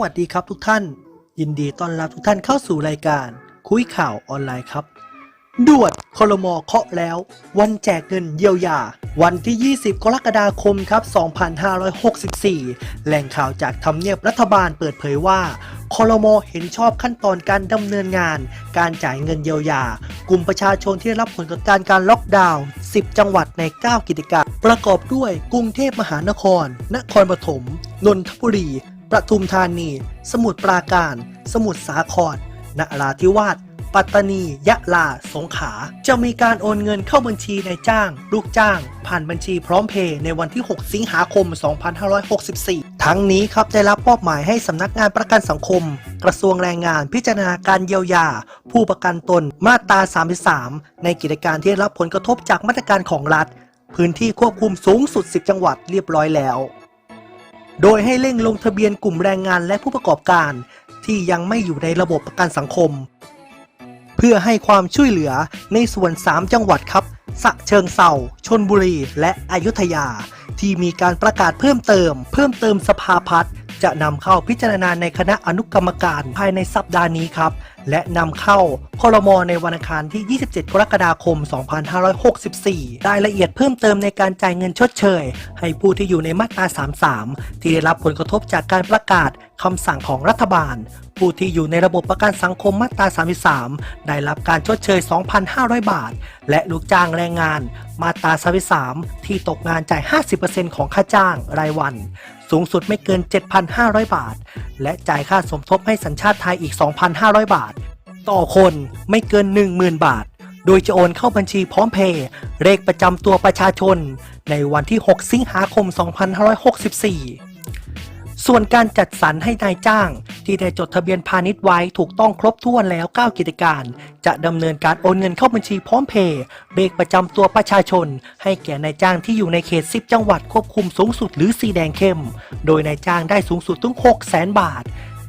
วัสดีครับทุกท่าน ยินดีต้อนรับทุกท่านเข้าสู่รายการ คุยข่าวออนไลน์ครับ ด่วนคลมเคาะแล้ว วันแจกเงินเยียวยา วันที่ 20 กรกฎาคมครับ 2564 แหล่งข่าวจากทำเนียบรัฐบาลเปิดเผยว่าคลมเห็นชอบขั้นตอนการดำเนินงาน การจ่ายเงินเยียวยา กลุ่มประชาชนที่ได้รับผลกระทบการการล็อกดาวน์ 10 จังหวัดใน 9 กิจการประกอบด้วยกรุงเทพมหานคร นครปฐม นนทบุรี ประทุมธานี สมุทรปราการ สมุทรสาครนราธิวาส ปัตตานี ยะลา สงขลา จะมีการโอนเงินเข้าบัญชีนายจ้าง ลูกจ้าง ผ่านบัญชีพร้อมเพย์ในวันที่ 6 สิงหาคม 2564 ทั้งนี้ครับได้รับมอบหมายให้สำนักงานประกันสังคม กระทรวงแรงงานพิจารณาการเยียวยา ผู้ประกันตนมาตรา 33 ในกิจการที่ได้รับผลกระทบจากมาตรการของรัฐ พื้นที่ควบคุมสูงสุด 10 จังหวัดเรียบร้อยแล้ว โดยให้เร่งลงทะเบียนกลุ่มแรงงานและผู้ประกอบการ ที่ยังไม่อยู่ในระบบประกันสังคม เพื่อให้ความช่วยเหลือในส่วน 3 จังหวัดครับสะเชิงเซาชนบุรีและอยุธยา ที่มีการประกาศเพิ่มเติม เพิ่มเติมสภาพัฒน์จะนำเข้าพิจารณาในคณะอนุกรรมการภายในสัปดาห์นี้ครับและนำเข้าครมในวันอังคารที่ 27 กรกฎาคม 2564 รายละเอียดเพิ่มเติมในการจ่ายเงินชดเชย ให้ผู้ที่อยู่ในมาตรา 33 ที่ได้รับผลกระทบจากการประกาศคำสั่งของรัฐบาล ผู้ที่อยู่ในระบบประกันสังคมมาตรา 33 ได้รับการชดเชย 2,500 บาท และลูกจ้างแรงงาน มาตรา 33 ที่ตกงานจ่าย 50%ของค่าจ้างรายวัน สูงสุดไม่เกิน 7,500 บาท และจ่ายค่าสมทบให้สัญชาติไทยอีก 2,500 บาท ต่อคนไม่เกิน 10,000 บาท โดยจะโอนเข้าบัญชีพร้อมเพย์เลขประจำตัวประชาชน ในวันที่ 6 สิงหาคม 2564 ส่วนการจัดสรรให้นายจ้าง ที่ได้จดทะเบียนพาณิชย์ไว้ถูกต้องครบถ้วนแล้ว 9 กิจการ จะดำเนินการโอนเงินเข้าบัญชีพร้อมเพย์เลขประจำตัวประชาชน ให้แก่นายจ้างที่อยู่ในเขต 10 จังหวัดควบคุมสูงสุดหรือสีแดงเข้ม โดยนายจ้างได้สูงสุดถึง 6 0 0 0 0 0 บาท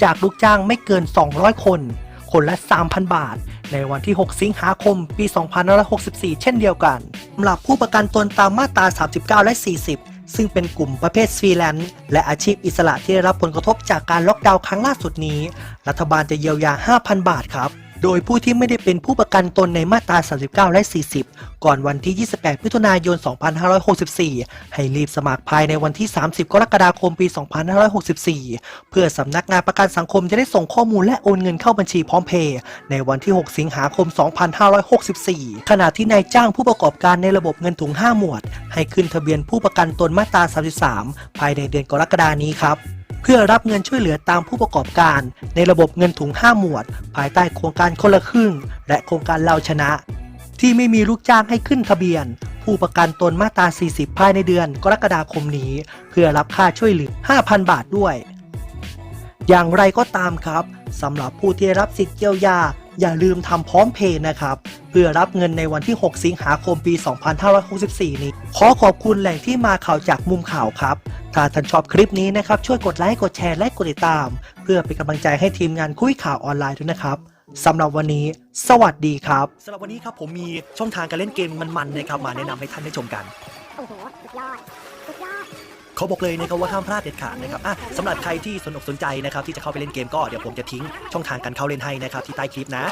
จากลูกจ้างไม่เกิน 200 คน คนละ 3,000 บาท ในวันที่ 6 สิงหาคม ปี 2564 เช่นเดียวกันสำหรับผู้ประกันตนตามมาตรา 39 และ 40 ซึ่งเป็นกลุ่มประเภทฟรีแลนซ์และอาชีพอิสระที่ได้รับผลกระทบจากการล็อกดาวน์ครั้งล่าสุดนี้ รัฐบาลจะเยียวยา 5,000 บาทครับ โดยผู้ที่ไม่ได้เป็นผู้ประกันตนในมาตรา 39 และ 40 ก่อนวันที่ 28 มิถุนายน 2564 ให้รีบสมัครภายในวันที่ 30 กรกฎาคม ปี 2564 เพื่อสำนักงานประกันสังคมจะได้ส่งข้อมูลและโอนเงินเข้าบัญชีพร้อมเพย์ในวันที่ 6 สิงหาคม 2564 ขณะที่นายจ้างผู้ประกอบการในระบบเงินถุง 5 หมวด ให้ขึ้นทะเบียนผู้ประกันตนมาตรา 33 ภายในเดือนกรกฎานี้ครับ เพื่อรับเงินช่วยเหลือตามผู้ประกอบการ ในระบบเงินถุง 5 หมวด ภายใต้โครงการคนละครึ่ง และโครงการเราชนะ ที่ไม่มีลูกจ้างให้ขึ้นทะเบียน ผู้ประกันตนมาตรา 40 ภายในเดือนกรกฎาคมนี้ เพื่อรับค่าช่วยเหลือ 5,000 บาทด้วย อย่างไรก็ตามครับสำหรับผู้ที่รับสิทธิ์เยียวยา อย่าลืมทำพร้อมเพย์นะครับ เพื่อรับเงินในวันที่ 6 สิงหาคมปี 2564 นี้ ขอขอบคุณแหล่งที่มาข่าวจากมุมข่าวครับ ถ้าท่านชอบคลิปนี้นะครับ ช่วยกดไลค์กดแชร์และกดติดตาม เพื่อเป็นกำลังใจให้ทีมงานคุยข่าวออนไลน์ด้วยนะครับสำหรับวันนี้ สวัสดีครับสำหรับวันนี้ครับผมมีช่องทางการเล่นเกมมันๆนะครับมาแนะนำให้ท่านได้ชมกัน โอ้โหสุดยอดสุดยอด เขาบอกเลยนะครับว่าห้ามพลาดเด็ดขาดนะครับอะสำหรับใครที่สนอกสนใจนะครับที่จะเข้าไปเล่นเกมก็เดี๋ยวผมจะทิ้งช่องทางการเข้าเล่นให้นะครับที่ใต้คลิปนะ